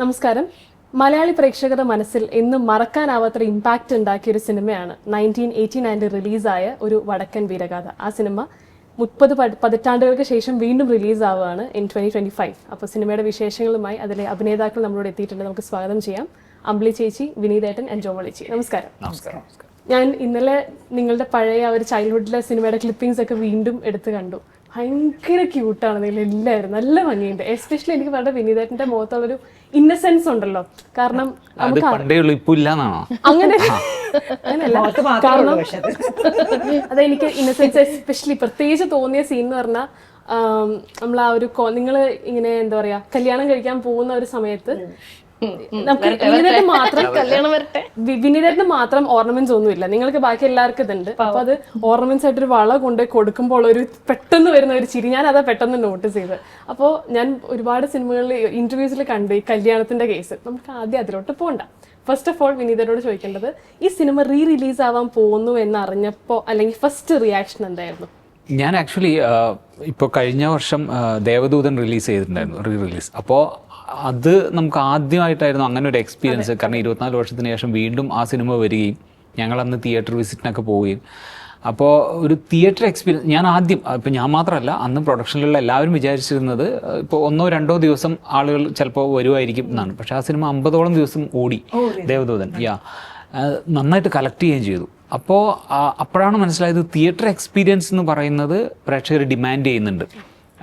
നമസ്കാരം. മലയാളി പ്രേക്ഷകരുടെ മനസ്സിൽ എന്നും മറക്കാനാവാത്ത ഇമ്പാക്റ്റ് ഉണ്ടാക്കിയ ഒരു സിനിമയാണ് നയന്റീൻ എയ്റ്റി നയനിൽ റിലീസായ ഒരു വടക്കൻ വീരഗാഥ. ആ സിനിമ മുപ്പത് പതിറ്റാണ്ടുകൾക്ക് ശേഷം വീണ്ടും റിലീസ് ആവുകയാണ് ഇൻ ട്വന്റി ട്വന്റി ഫൈവ് അപ്പോൾ സിനിമയുടെ വിശേഷങ്ങളുമായി അതിലെ അഭിനേതാക്കൾ നമ്മളോട് എത്തിയിട്ടുണ്ട്. നമുക്ക് സ്വാഗതം ചെയ്യാം. അമ്പിളി ചേച്ചി വിനീതേട്ടൻ ആൻഡ് ജോമളിച്ചി നമസ്കാരം. നമസ്കാരം. ഞാൻ ഇന്നലെ നിങ്ങളുടെ പഴയ ഒരു ചൈൽഡ്ഹുഡിലെ സിനിമയുടെ ക്ലിപ്പിംഗ്സ് ഒക്കെ വീണ്ടും എടുത്ത് കണ്ടു. ഭയങ്കര ക്യൂട്ടാണ് നിങ്ങൾ എല്ലാവരും നല്ല ഭംഗിയുണ്ട്. എസ്പെഷ്യലി എനിക്ക് പറഞ്ഞ വിനീതേട്ടന്റെ മുഖത്തുള്ളൊരു ഇന്നസെൻസ് ഉണ്ടല്ലോ. കാരണം അത് പണ്ടേ ഉള്ളു ഇപ്പൊ ഇല്ലാന്നാണോ? അങ്ങനെ അതെ എനിക്ക് കാരണം അതെനിക്ക് ഇന്നസെൻസ് എസ്പെഷ്യലി പ്രത്യേകിച്ച് തോന്നിയ സീൻ എന്ന് പറഞ്ഞാൽ നമ്മൾ ആ ഒരു നിങ്ങൾ ഇങ്ങനെ എന്താ പറയാ കല്യാണം കഴിക്കാൻ പോകുന്ന ഒരു സമയത്ത് നമുക്ക് മാത്രം കല്യാണം വരട്ടെ മാത്രം ഓർണമെന്റ്സ് ഒന്നുമില്ല നിങ്ങൾക്ക് ബാക്കി എല്ലാവർക്കും ഇതുണ്ട്. അപ്പൊ അത് ഓർണമെന്റ്സ് ആയിട്ട് ഒരു വള കൊണ്ട് കൊടുക്കുമ്പോൾ ഒരു പെട്ടെന്ന് വരുന്ന ഒരു ചിരി. ഞാൻ അതാ പെട്ടെന്ന് നോട്ടീസ് ചെയ്ത് അപ്പോൾ ഞാൻ ഒരുപാട് സിനിമകളിൽ ഇന്റർവ്യൂസിൽ കണ്ടു ഈ കല്യാണത്തിന്റെ കേസ് നമുക്ക് ആദ്യം അതിലോട്ട് പോകണ്ട ഫസ്റ്റ് ഓഫ് ഓൾ വിനീതനോട് ചോദിക്കേണ്ടത് ഈ സിനിമ റീ റിലീസ് ആവാൻ പോകുന്നു എന്ന് അറിഞ്ഞപ്പോൾ അല്ലെങ്കിൽ ഫസ്റ്റ് റിയാക്ഷൻ എന്തായിരുന്നു? ഞാൻ ആക്ച്വലി ഇപ്പോൾ കഴിഞ്ഞ വർഷം ദേവദൂതൻ റിലീസ് ചെയ്തിട്ടുണ്ടായിരുന്നു റീ റിലീസ് അപ്പോൾ അത് നമുക്ക് ആദ്യമായിട്ടായിരുന്നു അങ്ങനെ ഒരു എക്സ്പീരിയൻസ് കാരണം ഇരുപത്തിനാല് വർഷത്തിന് ശേഷം വീണ്ടും ആ സിനിമ വരികയും ഞങ്ങൾ അന്ന് തിയേറ്റർ വിസിറ്റിനൊക്കെ പോവുകയും. അപ്പോൾ ഒരു തിയേറ്റർ എക്സ്പീരിയൻസ് ഞാൻ ആദ്യം ഇപ്പം ഞാൻ മാത്രമല്ല അന്ന് പ്രൊഡക്ഷനിലുള്ള എല്ലാവരും വിചാരിച്ചിരുന്നത് ഇപ്പോൾ ഒന്നോ രണ്ടോ ദിവസം ആളുകൾ ചിലപ്പോൾ വരുമായിരിക്കും എന്നാണ്. പക്ഷേ ആ സിനിമ അമ്പതോളം ദിവസം ഓടി. ദേവദൂതൻ യാ. നന്നായിട്ട് കളക്ട് ചെയ്യുകയും ചെയ്തു. അപ്പോൾ അപ്പോഴാണ് മനസ്സിലായത് തിയേറ്റർ എക്സ്പീരിയൻസ് എന്ന് പറയുന്നത് പ്രേക്ഷകർ ഡിമാൻഡ് ചെയ്യുന്നുണ്ട്.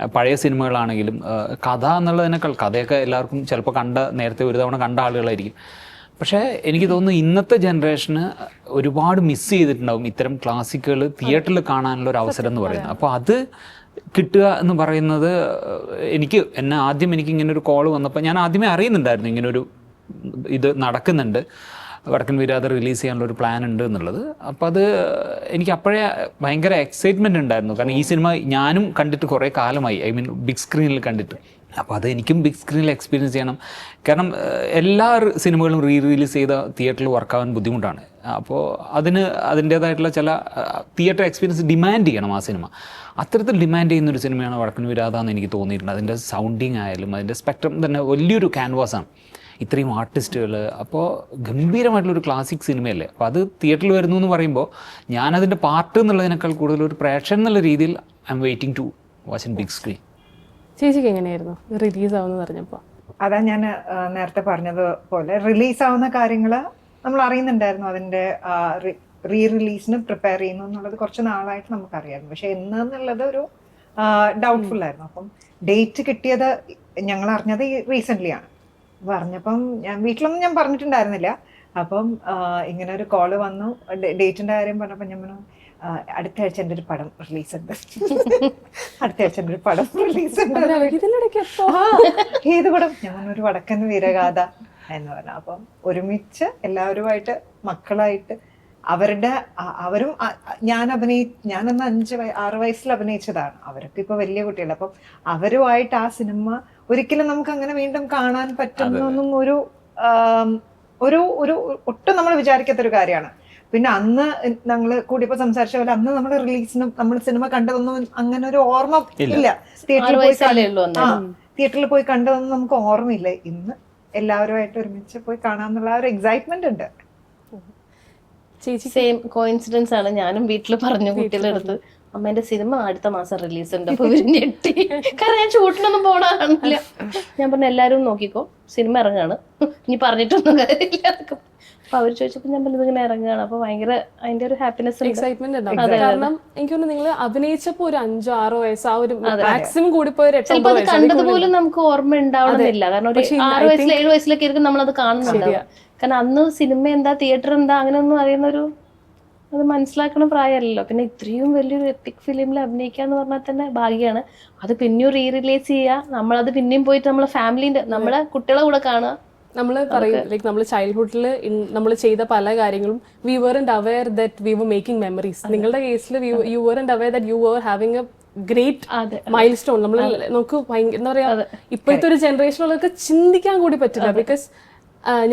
പഴയ സിനിമകളാണെങ്കിലും കഥ എന്നുള്ളതിനേക്കാൾ കഥയൊക്കെ എല്ലാവർക്കും ചിലപ്പോൾ കണ്ട നേരത്തെ ഒരു തവണ കണ്ട ആളുകളായിരിക്കും. പക്ഷേ എനിക്ക് തോന്നുന്നു ഇന്നത്തെ ജനറേഷന് ഒരുപാട് മിസ് ചെയ്തിട്ടുണ്ടാവും ഇത്തരം ക്ലാസിക്കുകൾ തിയേറ്ററിൽ കാണാനുള്ള ഒരു അവസരം എന്ന് പറയുന്നത്. അപ്പോൾ അത് കിട്ടുക എന്ന് പറയുന്നത് എനിക്ക് എന്നെ ആദ്യം എനിക്ക് ഇങ്ങനെ ഒരു കോൾ വന്നപ്പോൾ ഞാൻ ആദ്യമേ അറിയുന്നുണ്ടായിരുന്നു ഇങ്ങനൊരു ഇത് നടക്കുന്നുണ്ട്. വടക്കൻ വീരാത റിലീസ് ചെയ്യാനുള്ള ഒരു പ്ലാൻ ഉണ്ട് എന്നുള്ളത്. അപ്പോൾ അത് എനിക്ക് അപ്പോഴേ ഭയങ്കര എക്സൈറ്റ്മെന്റ് ഉണ്ടായിരുന്നു. കാരണം ഈ സിനിമ ഞാനും കണ്ടിട്ട് കുറേ കാലമായി. ഐ മീൻ ബിഗ് സ്ക്രീനിൽ കണ്ടിട്ട്. അപ്പോൾ അത് എനിക്കും ബിഗ് സ്ക്രീനിൽ എക്സ്പീരിയൻസ് ചെയ്യണം. കാരണം എല്ലാ സിനിമകളും റീ റിലീസ് ചെയ്ത തിയേറ്ററിൽ വർക്കാവാൻ ബുദ്ധിമുട്ടാണ്. അപ്പോൾ അതിന് അതിന്റേതായിട്ടുള്ള ചില തിയേറ്റർ എക്സ്പീരിയൻസ് ഡിമാൻഡ് ചെയ്യണം ആ സിനിമ. അത്തരത്തിൽ ഡിമാൻഡ് ചെയ്യുന്ന ഒരു സിനിമയാണ് വടക്കൻ വിരാത എന്ന് എനിക്ക് തോന്നിയിട്ടുണ്ട്. അതിന്റെ സൗണ്ടിങ് ആയാലും അതിന്റെ സ്പെക്ട്രം തന്നെ വലിയൊരു ക്യാൻവാസാണ് ഇത്രയും ആർട്ടിസ്റ്റുകൾ. അപ്പോൾ ഗംഭീരമായിട്ടുള്ളൊരു ക്ലാസിക് സിനിമയല്ലേ അപ്പോൾ അത് തിയേറ്ററിൽ വരുന്നു എന്ന് പറയുമ്പോൾ ഞാനതിന്റെ പാർട്ട് എന്നുള്ളതിനേക്കാൾ കൂടുതൽ ഒരു പ്രേക്ഷകൻ എന്നുള്ള രീതിയിൽ I'm waiting to watch in big screen ചേച്ചിക്ക് എങ്ങനെയായിരുന്നു? റിലീസ് ആവുമെന്ന് പറഞ്ഞപ്പോൾ അതാ ഞാൻ നേരത്തെ പറഞ്ഞതുപോലെ റിലീസ് ആവുന്ന കാര്യങ്ങൾ നമ്മൾ അറിയുന്നുണ്ടായിരുന്നു. അതിന്റെ റീ റിലീസിന് പ്രിപ്പയർ ചെയ്യുന്നു എന്നുള്ളത് കുറച്ച് നാളായിട്ട് നമുക്കറിയായിരുന്നു. പക്ഷെ എന്ന് എന്നുള്ളത് ഒരു ഡൗട്ട്ഫുൾ ആയിരുന്നു. അപ്പം ഡേറ്റ് കിട്ടിയത് ഞങ്ങൾ അറിഞ്ഞത് റീസെന്റ് ആണ്. അപ്പൊ അറിഞ്ഞപ്പം ഞാൻ വീട്ടിലൊന്നും ഞാൻ പറഞ്ഞിട്ടുണ്ടായിരുന്നില്ല. അപ്പം ഇങ്ങനെ ഒരു കോൾ വന്നു. ഡേറ്റിന്റെ കാര്യം പറഞ്ഞപ്പോൾ ഞാൻ പറഞ്ഞു അടുത്ത ആഴ്ച എന്റെ ഒരു പടം റിലീസ് ഉണ്ട് അടുത്ത ആഴ്ച എന്റെ ഒരു പടം റിലീസ് ഉണ്ട് ഏത് പടം? ഞാൻ ഒരു വടക്കൻ വീരഗാഥ എന്ന് പറഞ്ഞു. അപ്പം ഒരുമിച്ച് എല്ലാവരുമായിട്ട് മക്കളായിട്ട് അവരുടെ അവരും ഞാൻ അഭിനയി ഞാനന്ന് അഞ്ച് ആറ് വയസ്സിൽ അഭിനയിച്ചതാണ്. അവരൊക്കെ ഇപ്പൊ വലിയ കുട്ടികൾ അപ്പം അവരുമായിട്ട് ആ സിനിമ ഒരിക്കലും നമുക്ക് അങ്ങനെ വീണ്ടും കാണാൻ പറ്റുന്നൊന്നും ഒരു ഒരു ഒരു ഒട്ടും നമ്മൾ വിചാരിക്കാത്ത ഒരു കാര്യമാണ്. പിന്നെ അന്ന് ഞങ്ങൾ കൂടിയപ്പോ സംസാരിച്ച പോലെ അന്ന് നമ്മൾ റിലീസിനും നമ്മൾ സിനിമ കണ്ടതൊന്നും അങ്ങനെ ഒരു ഓർമ്മ ഇല്ല. തിയേറ്ററിൽ പോയി തിയേറ്ററിൽ പോയി കണ്ടതൊന്നും നമുക്ക് ഓർമ്മയില്ല. ഇന്ന് എല്ലാവരുമായിട്ട് ഒരുമിച്ച് പോയി കാണാന്നുള്ള ഒരു എക്സൈറ്റ്മെന്റ് ഉണ്ട്. ചേച്ചി സെയിം കോയിൻസിഡൻസ് ആണ്. ഞാനും വീട്ടിൽ പറഞ്ഞു കുട്ടികളുടെ അടുത്ത്. അമ്മേന്റെ സിനിമ അടുത്ത മാസം റിലീസ് ഉണ്ട് അപ്പൊ ഇവർ ഞെട്ടി. കാരണം ഞാൻ ഷൂട്ടിനൊന്നും പോണാണില്ല ഞാൻ പറഞ്ഞു എല്ലാരും നോക്കിക്കോ സിനിമ ഇറങ്ങാണ്. ഇനി പറഞ്ഞിട്ടൊന്നും കാര്യമില്ല. അപ്പൊ അവർ ചോദിച്ചപ്പോ ഞാൻ പറഞ്ഞത് ഇങ്ങനെ ഇറങ്ങാണ്. അപ്പൊ ഭയങ്കര അതിന്റെ ഒരു ഹാപ്പിനെസ് എക്സൈറ്റ്മെന്റ് ഉണ്ടാവും. കാരണം എനിക്ക് തോന്നുന്നു നിങ്ങൾ അഭിനയിച്ചപ്പോ ഒരു അഞ്ചോ ആറോ വയസ്സ് ആ ഒരു മാക്സിമം കൂടി പോയ ഒരു എട്ടോ അത് ഒമ്പതോ കണ്ടത് പോലും നമുക്ക് ഓർമ്മ ഉണ്ടാവണമെന്നില്ല. കാരണം ഒരു ആറ് വയസ്സിൽ ഏഴ് വയസ്സിലൊക്കെ ആയിരിക്കും നമ്മളത് കാണുന്നുണ്ടാവും. കാരണം അന്ന് സിനിമ എന്താ തിയേറ്റർ എന്താ അങ്ങനെയൊന്നും അറിയുന്നൊരു അത് മനസ്സിലാക്കണ പ്രായമല്ലല്ലോ പിന്നെ ഇത്രയും വലിയൊരു എപ്പിക് ഫിലിമിൽ അഭിനയിക്കുക എന്ന് പറഞ്ഞാൽ തന്നെ ഭാഗ്യമാണ് അത് പിന്നെയും റീ റിലീസ് ചെയ്യുക നമ്മളത് പിന്നെയും പോയിട്ട് നമ്മളെ ഫാമിലിന്റെ നമ്മളെ കുട്ടികളെ കൂടെ കാണുക. നമ്മൾ പറയും ലൈക്ക് നമ്മൾ ചൈൽഡ്ഹുഡിൽ നമ്മൾ ചെയ്ത പല കാര്യങ്ങളും we were and aware that we were making memories നിങ്ങളുടെ കേസിൽ you were and aware that you were having a great milestone നമ്മൾ നമുക്ക് എന്താ പറയാ ഇപ്പോഴത്തെ ഒരു ജനറേഷനുള്ളവർക്ക് ചിന്തിക്കാൻ കൂടി പറ്റില്ല. ബിക്കോസ്